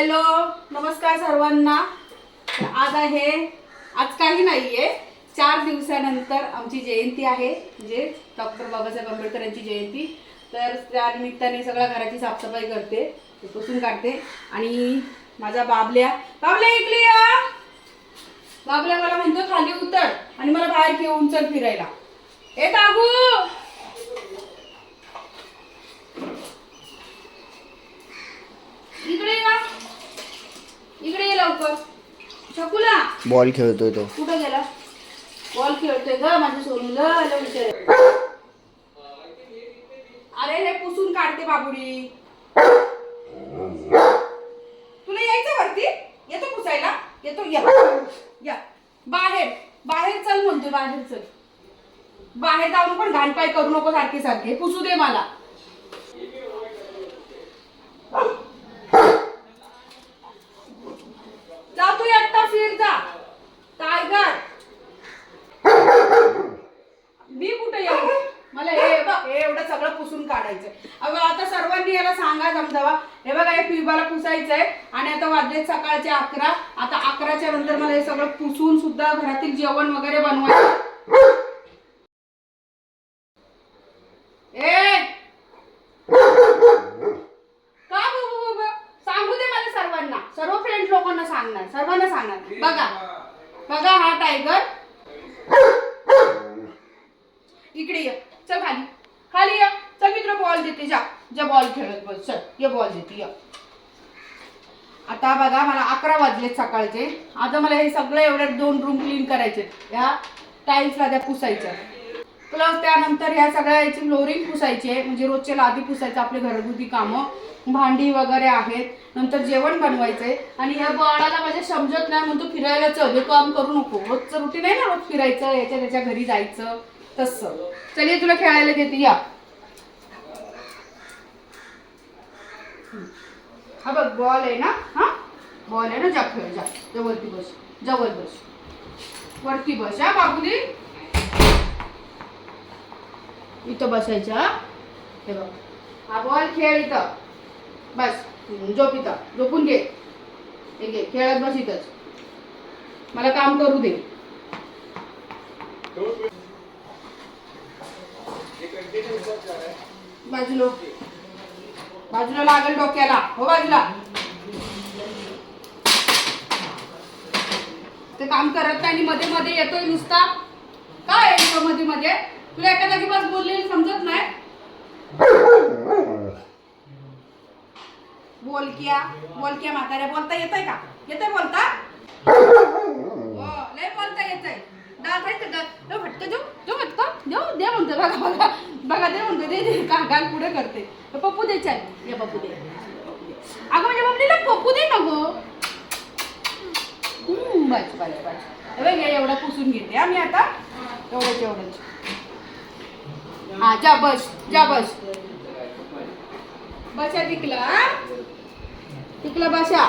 Hello नमस्कार सर्वांना. आज आहे आज काही नाही आहे चार दिवसानंतर आमची जयंती आहे म्हणजे डॉक्टर बाबासाहेब आंबेडकर यांची जयंती. तर त्या निमित्ताने सगळ्या घराची साफसफाई करते पुसून काढते. आणि माझा बाबल्या बाबल्या इकली या. बाबल्या मला म्हणतो खाली उतर आणि मला बाहेर घेऊन चल फिरायला. ए कागू इकडे या इकडे ये लवकर शकुला बॉल खेळतोय तो. कुठं गेला? बॉल खेळतोय ग माझ्या सोनूला आलं विचार. अरे हे पुसून काढते बाबुडी. तुला यायचं वरती? येतो पुसायला? येतो या. या. बाहेर. बाहेर चल म्हणतोय बाहेर चल. बाहेर जाऊन पण घाणपाय करू नको सारखे सारखे. पुसू दे मला जा तू एकटा फिर जा टायगर मी कुठे येऊ मला हे बघ हे एवढं सगळं करायचंय अगं आता सर्वांनी याला सांगा समजावा हे बघा हे पिबाला पुसायचंय आणि आता वाजले सकाळचे अकरा. आता अकराच्या नंतर मला हे सगळं पुसून सुद्धा घरातील जेवण वगैरे बनवायचं. का बाबा सांगू दे मला सर्वांना. सर्व फ्रेंड लोकांना सांगणार. सर्वांना सांगणार. बघा. बघा हा टायगर इकडे ये चल खाली खाली या चल मी तुला बॉल देते जा जा बॉल खेळत बस चल ये बॉल देते या. आता बघा मला अकरा वाजलेत सकाळचे. आता मला हे सगळं एवढ्या दोन रूम क्लीन करायचे ह्या टाईल्सला त्या पुसायच्या. प्लस त्यानंतर ह्या सगळ्या याची फ्लोरिंग पुसायची आहे. म्हणजे रोजच्या लादी पुसायचं आपले घरगुती कामं. भांडी वगैरे आहेत. नंतर जेवण बनवायचंय आणि ह्या बाळाला माझ्या समजत नाही म्हणतो फिरायला चल. हे काम करू नको. रोजचं रुटीन आहे ना रोज फिरायचं याच्या त्याच्या घरी जायचं तसं. चलिये तुला खेळायला देते या. हा बघ बॉल आहे ना? हा? बॉल आहे ना? जा खेळ जा. जवळती बस. जवळ बस. वरती बस हा बाबुली? इथं बसायचं हे? बघ. हा बॉल खेळ इथं. बस. झोप इथं. झोपून घे. हे घे. खेळत बस इथंच. मला काम करू दे. बाजूला. बाजूला लागेल डोक्याला. हो बाजूला. ते काम करत नाही मध्ये मध्ये येतोय नुसता. काय येतो मध्ये मध्ये? तुला एका जागी बस बोललेली समजत नाही? बोलक्या बोलक्या म्हाताऱ्या बोलता येतंय का? येतंय बोलता? हो लय बोलता येतंय. दात आहे तर दात देऊ फटका देऊ देऊ देऊ दे म्हणतो बघा बघा. बघा ते म्हणतो दे दे का गाल पुढे करते? पप्पू दे चाल. ये पप्पू दे. अगं म्हणजे मम्मीला पप्पू दे ना गो. बाच बाच बस बघ एवढं पुसून घेते आम्ही आता एवढंच एवढंच हा जा बस जा बस. बसा तिकला तिकला बसा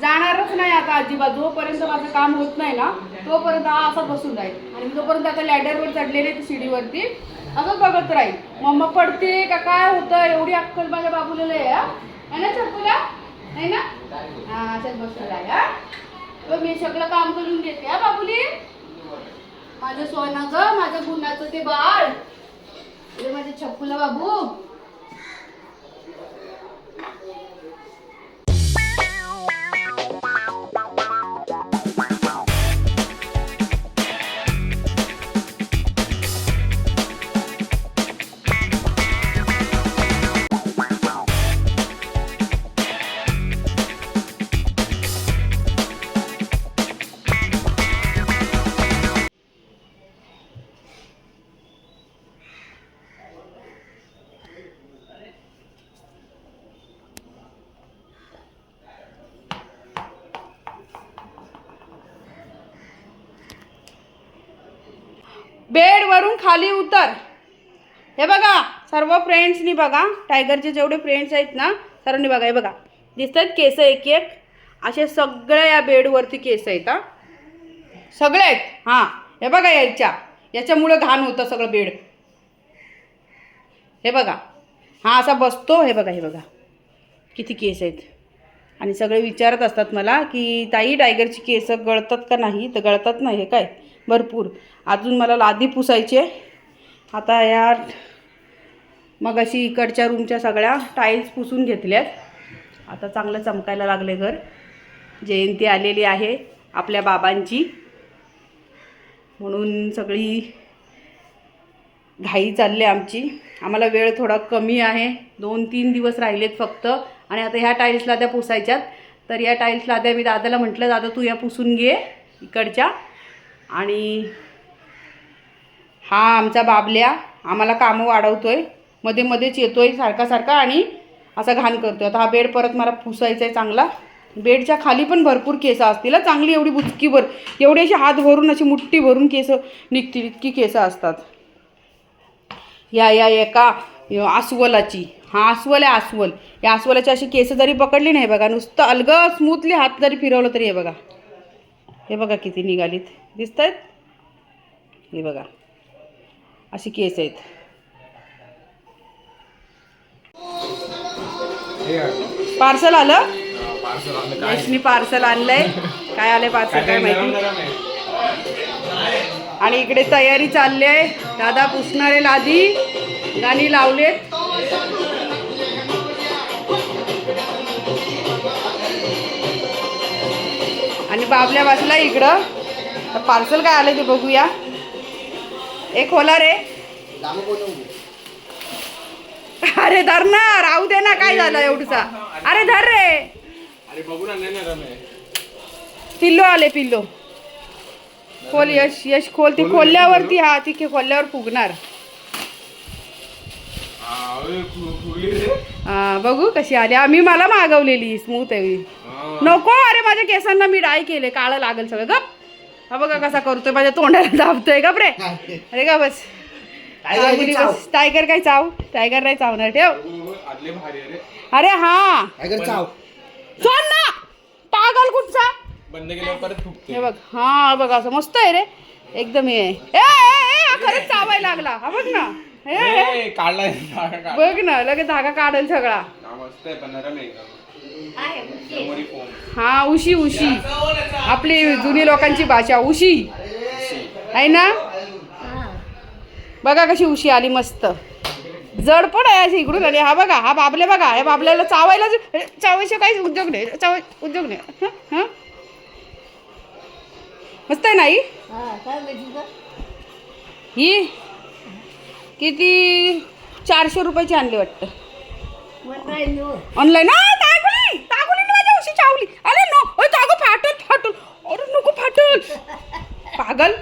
जाणारच नाही आता आजीबा जोपर्यंत माझं काम होत नाही ना तोपर्यंत हा असा बसून राहील. आणि जोपर्यंत आता लॅडरवर चढलेले ते शिडीवरती असं बघत राहील. मम्मा पडते का काय होतं एवढी अक्कल माझ्या बाबूला आहे हा? है ना चप्पूला? नाही ना? हा असंच बसून राहील हा. तर मी सगळं काम करून घेते हा बाबुली. माझं सोनं ग गुणाचं ते बाळ. माझ्या छप्पूला बाबू. बेडवरून खाली उतर. हे बघा सर्व फ्रेंड्सनी बघा टायगरचे जेवढे फ्रेंड्स आहेत ना सर्वांनी बघा हे बघा. दिसत आहेत केस एक एक असे सगळ्या या बेडवरती केस आहेत हा. सगळे आहेत हां. हे बघा याच्या. याच्यामुळं घाण होतं सगळं बेड. हे बघा. हा असा बसतो हे बघा हे बघा. किती केस आहेत. आणि सगळे विचारत असतात मला की ताई टायगरची केस गळतात का नाही? तर गळतात नाही हे काय? भरपूर. अजून मला लादी पुसायचे आता या मग अशी इकडच्या रूमच्या सगळ्या टाईल्स पुसून घेतल्यात आता चांगलं चमकायला लागले घर. जयंती आलेली आहे आपल्या बाबांची. म्हणून सगळी घाई चालली आमची. आम्हाला वेळ थोडा कमी आहे. दोन तीन दिवस राहिलेत फक्त. आणि आता ह्या टाईल्स लाद्या पुसायच्यात. तर या टाईल्स लाद्या मी दादाला म्हटलं दादा तू या पुसून घे इकडच्या. आणि हा आमचा बाबल्या आम्हाला कामं वाढवतो आहे मध्ये मध्येच येतो आहे सारखा सारखा आणि असा घाण करतोय. आता हा बेड परत मला पुसायचा आहे चांगला. बेडच्या खाली पण भरपूर केसं असतील. चांगली एवढी बुचकीभर एवढी अशी हात भरून अशी मुठ्ठी भरून केसं निघतील इतकी केसं असतात. या या एका अस्वलाची. हा अस्वल आहे अस्वल. या अस्वलाची अशी केस जरी पकडली नाही बघा नुसतं अलग स्मूथली हात जरी फिरवलं तरी हे बघा. हे बघा किती निघालीत. दिसत आहेत हे बघा. अशी केस आहेत. पार्सल आलं? यशनी पार्सल आणलंय. काय आलंय पार्सल काय माहिती? आणि इकडे तयारी चालली आहे दादा पुसणारे लादी गाणी लावलेत. आणि बाबल्या बसला इकडं. तर पार्सल काय आलं ते बघूया. एक होला रे. अरे धर ना राहू दे ना काय झालं एवढूसा. अरे धर रे. पिल्लो आले पिल्लो. खोल यश यश खोल ती खोलल्यावरती हा ती खोलल्यावर फुगणार. हा, बघू कशी आली. आम्ही मला मागवलेली स्मूथ आहे. नको अरे माझ्या केसांना मी डाय केले काळं लागेल सगळं. गप. हा बघा कसा करतोय माझ्या तोंडाला दाबतोय गप रे अरे का बस. टायगर काय चाव? टायगर नाही चावणार ठेव. अरे हा. टायगर चाव. सोड ना. पागल कुठचा? बंद केल्यावर परत फुगते हे बघ. हा बघ असं मस्त आहे रे. एकदम हे. आहे. ए, ए, ए, हा खरंच चावायला लागला. हा बघ ना. हे, हे. ए, काढलाय काढ- काढ. बघ ना लगेच धागा काढेल सगळा. मस्त आहे पण हा उशी उशी. आपली जुनी लोकांची भाषा उशी. आहे ना? बघा कशी उशी आली मस्त. जड पण आहे अशी इकडून आणि हा बघा हा बाबले बघा ह्या बाबल्याला चावायला चावायचे काहीच उद्योग नाही चावाय उद्योग नाही. हं? हं? मस्त आहे नाही ही किती चारशे रुपयाची आणली वाटतं. ऑनलाईन तागुली तागुलीने माझ्या उशी चावली अरे नो ओय तागो फाटल फाटल अरे नको फाटल पागल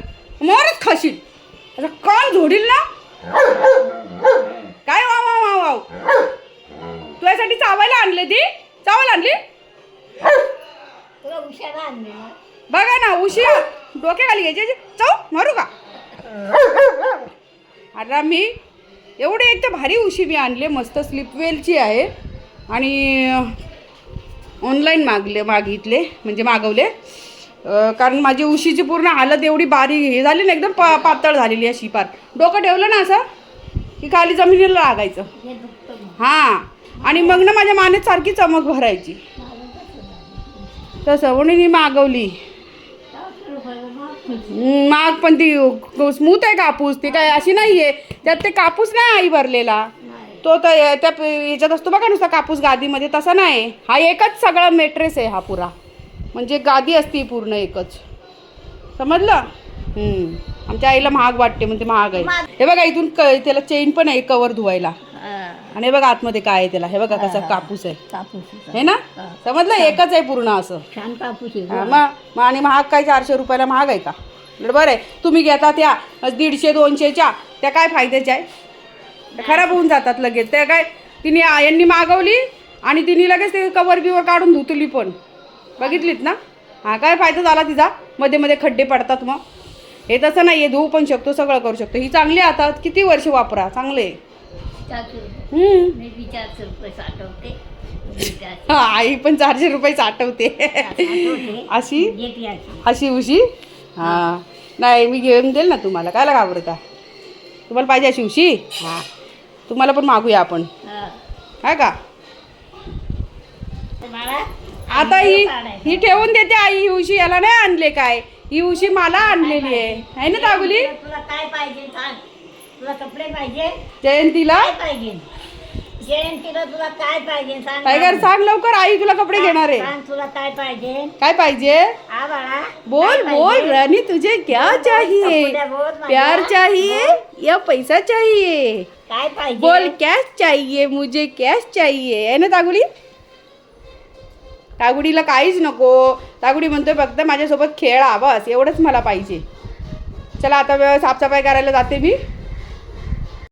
मोरच खाशील. आता कान झोडील ना? काय वा वा वा वाव? तुझ्यासाठी चावायला आणले ती? चावायला आणली? बघा ना उशी डोक्याखाली घ्यायची चाव मारू का? आता मी एवढी एक तर भारी उशी मी आणले मस्त स्लिपवेलची आहे. आणि ऑनलाईन मागले मागितले म्हणजे मागवले. कारण माझी उशीची पूर्ण हालत एवढी बारीक हे झाली ना एकदम पा पातळ झालेली अशी पार डोकं ठेवलं ना असं की खाली जमिनीला लागायचं. हां आणि मग ना माझ्या मानेत सारखी चमक भरायची. तसं. म्हणून मागवली. माग पण ती स्मूथ आहे कापूस. ती काय अशी नाही आहे त्यात ते कापूस नाही आई भरलेला. तो तर त्या ह्याच्यात असतो बघा नुसता कापूस गादीमध्ये. तसा नाही. हा एकच सगळा मेट्रेस आहे हा पुरा. म्हणजे गादी असती पूर्ण एकच. समजलं? हम्म. आमच्या आईला महाग वाटते म्हणते महाग आहे. हे बघा इथून त्याला चेन पण आहे कवर धुवायला. आणि हे बघा आतमध्ये काय आहे त्याला. हे बघा कसा कापूस आहे. कापूस हे ना? समजलं? एकच आहे पूर्ण असं. छान कापूस आहे. मग आणि महाग काय? चारशे रुपयाला महाग आहे का? बरं आहे. तुम्ही घेता त्या दीडशे दोनशेच्या. त्या काय फायद्याच्या आहे? खराब होऊन जातात लगेच. त्या काय तिने यांनी मागवली आणि तिने लगेच ते कवर बिवर काढून धुतली पण. बघितलीत ना? हा काय फायदा झाला तिचा? मध्ये मध्ये खड्डे पडतात मग. हे तसं नाही आहे धुवू पण शकतो सगळं करू शकतो. ही चांगली आहे आता. किती वर्ष वापरा? चांगले. हा, आई पण चारशे रुपये साठवते. अशी? अशी उशी? हां. नाही मी घेऊन देईल ना तुम्हाला. कायला घाबरता तुम्हाला पाहिजे अशी उशी? हां. तुम्हाला पण मागूया आपण. हा. काय का? आता ही ही ठेवून देते आई ही उशी याला नाही आणले काय? ही उशी मला आणलेली आहे. है ना दागुली तुला काय पाहिजे सांग. तुला कपडे पाहिजे? जयंतीला? काय पाहिजे? जयंतीला तुला काय पाहिजे सांग टायगर सांग लवकर आई तुला कपडे घेणार आहे. सांग तुला काय पाहिजे? काय पाहिजे? हा बाळा बोल बोल? रानी तुझे क्या चाहिए. प्यार चाहिए या पैसा चाहिए? काय पाहिजे? बोल कैश चाहिए? मुझे कैश चाहिए? है ना तागुडी टागुडीला काहीच नको. टागुडी म्हणतोय फक्त माझ्यासोबत खेळा बस एवढंच मला पाहिजे. चला आता साफसफाई करायला जाते मी.